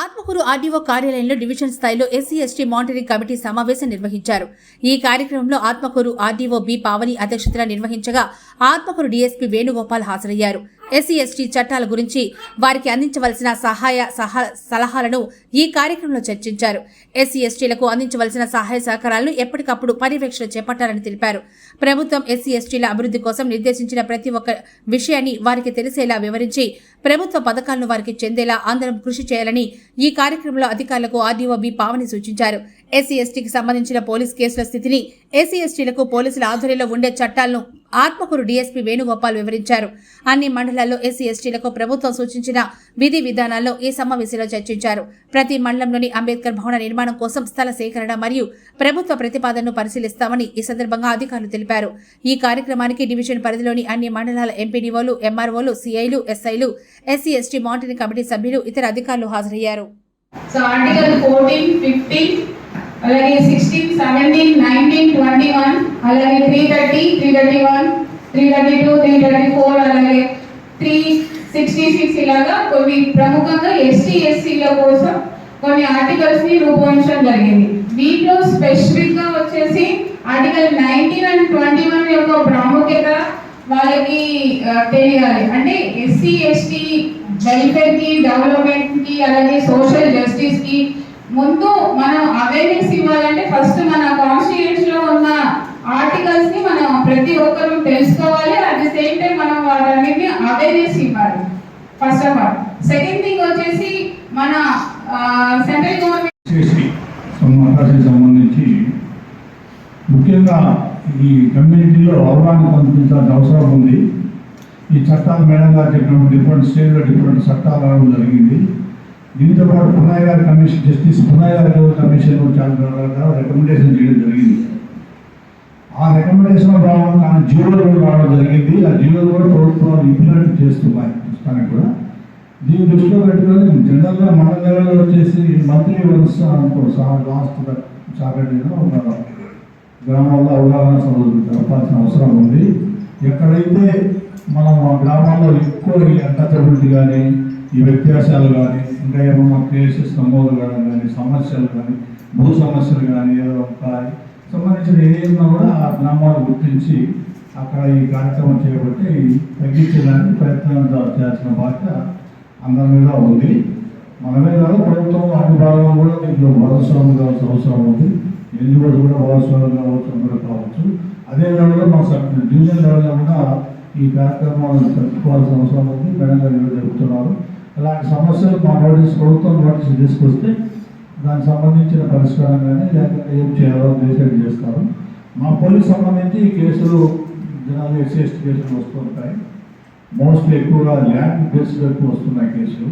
RDO కార్యాలయంలో division స్థాయిలో SC ST monitoring committee సమావేశం నిర్వహించారు. ఈ కార్యక్రమంలో ఆత్మకూరు ఆర్డీఓ బి పావని అధ్యక్షతన నిర్వహించగా ఆత్మకూరు డీఎస్పీ వేణుగోపాల్ హాజరయ్యారు. ఎస్సీ ఎస్టీ చట్టాల గురించి వారికి అందించవలసిన సహాయ సహా సలహాలను ఈ కార్యక్రమంలో చర్చించారు. ఎస్సీ ఎస్టీలకు అందించవలసిన సహాయ సహకారాలను ఎప్పటికప్పుడు పర్యవేక్షణ చేపట్టాలని తెలిపారు. ప్రభుత్వం ఎస్సీ ఎస్టీల అభివృద్ధి కోసం నిర్దేశించిన ప్రతి ఒక్క విషయాన్ని వారికి తెలిసేలా వివరించి ప్రభుత్వ పథకాలను వారికి చెందేలా అందరం కృషి చేయాలని ఈ కార్యక్రమంలో అధికారులకు ఆర్డీఓ బి పావని సూచించారు. ఎస్సీ ఎస్టీకి సంబంధించిన పోలీస్ కేసుల స్థితిని ఎస్సీ ఎస్టీలకు పోలీసుల ఆధ్వర్యంలో ఉండే చట్టాలను ఆత్మకూరు డీఎస్పీ వేణుగోపాల్ వివరించారు. అన్ని మండలాల్లో ఎస్సీ ఎస్టీలకు ప్రభుత్వం సూచించిన విధి విధానాల్లో ఈ సమావేశంలో చర్చించారు. ప్రతి మండలంలోని అంబేద్కర్ భవన నిర్మాణం కోసం స్థల సేకరణ మరియు ప్రభుత్వ ప్రతిపాదనను పరిశీలిస్తామని ఈ సందర్భంగా అధికారులు తెలిపారు. ఈ కార్యక్రమానికి డివిజన్ పరిధిలోని అన్ని మండలాల ఎంపీడీఓలు ఎంఆర్ఓలు సిఐలు ఎస్ఐలు ఎస్సీ ఎస్టీ మానిటరింగ్ కమిటీ సభ్యులు ఇతర అధికారులు హాజరయ్యారు. సో ఆర్టికల్ ఫోర్టీన్ ఫిఫ్టీన్ అలాగే సిక్స్టీన్ సెవెంటీన్ ట్వంటీ వన్ అలాగే three thirty three thirty one three thirty two three thirty four అలాగే త్రీ సిక్స్టీ సిక్స్ ఇలాగా కొన్ని ప్రముఖంగా ఎస్టీ ఎస్సీల కోసం కొన్ని ఆర్టికల్స్ని రూపొందించడం జరిగింది. వీటిలో స్పెసిఫిక్గా వచ్చేసి article nineteen and twenty one యొక్క ప్రాముఖ్యత వాళ్ళకి తెలియాలి. అంటే ఎస్సీ ఎస్టీ వెల్ఫేర్కి డెవలప్మెంట్కి అలాగే సోషల్ జస్టిస్కి ముందు మనం అవేర్నెస్ ఇవ్వాలంటే ఫస్ట్ మన కాన్స్టిట్యూషన్లో ఉన్న ఆర్టికల్స్ని మనం ప్రతి ఒక్కరు తెలుసుకోవాలి అట్ ది సేమ్ టైం మనం వాటన్నిటిని అవేర్నెస్ ఇవ్వాలి first of all second thing వచ్చేసి మన సెంట్రల్ గవర్నమెంట్ సంబంధించి ముఖ్యంగా ఈ కమ్యూనిటీలో అవగాహన కల్పించాల్సిన అవసరం ఉంది. ఈ చట్టాలు మేడం గారు చెప్పినప్పుడు డిఫరెంట్ స్టేజ్లో డిఫరెంట్ చట్టాలు రావడం జరిగింది. దీంతో పాటు పునాయ్ గారి కమిషన్ జస్టిస్ పునాయ్ గారి కమిషన్ చాలా రికమెండేషన్ చేయడం జరిగింది. ఆ రికమెండేషన్ రావడం ఆ జీవోలు కూడా రావడం జరిగింది. ఆ జీవోలు కూడా ప్రభుత్వాలు ఇంప్లిమెంట్ చేస్తున్నాయి. ప్రస్తుతానికి కూడా. దీని దృష్టిలో పెట్టుకొని జనరల్గా మన లెవెల్లో వచ్చేసి మంత్లీ వన్స్ లాస్ట్ సాటర్డే ఒక గ్రామాల్లో అవగాహన సభలు జరపాల్సిన అవసరం ఉంది. ఎక్కడైతే మనం ఆ గ్రామాల్లో ఎక్కువ ఈ అన్టచబిలిటీ కానీ ఈ వ్యత్యాసాలు కానీ ఇంకా ఏమన్నా కేసెస్ నమోదు కావడం కానీ సమస్యలు కానీ భూ సమస్యలు కానీ ఏదో ఉంటాయి. సంబంధించిన ఏమైనా కూడా ఆ గ్రామాలు గుర్తించి అక్కడ ఈ కార్యక్రమం చేపట్టి తగ్గించడానికి ప్రయత్నం చేయాల్సిన బాధ్యత అందరి మీద ఉంది. మనమే కాదు ప్రభుత్వం అన్ని భాగంలో కూడా దీంట్లో భాగస్వామ్యం కావాల్సిన అవసరం ఉంది. ఎన్జిఓస్ కూడా భాగస్వామ్యం కావాల్సిన కూడా కావచ్చు. అదే లెవెల్లో మా సబ్ డివిజన్ లెవెల్లో కూడా ఈ కార్యక్రమాలను చెప్పుకోవాల్సిన అవసరం ఉంది. మేడం గారు చెబుతున్నారు అలాంటి సమస్యలు మా నోటీస్ ప్రభుత్వం నోటీస్ తీసుకొస్తే దానికి సంబంధించిన పరిష్కారం కానీ లేకపోతే ఏం చేయాలో డిసైడ్ చేస్తారు. మా పోలీస్ సంబంధించి ఈ కేసులు జనాలు ఎస్సీ కేసులు వస్తుంటాయి. మోస్ట్లీ ఎక్కువగా ల్యాండ్ బేస్డ్ ఎక్కువ వస్తున్నాయి కేసులు.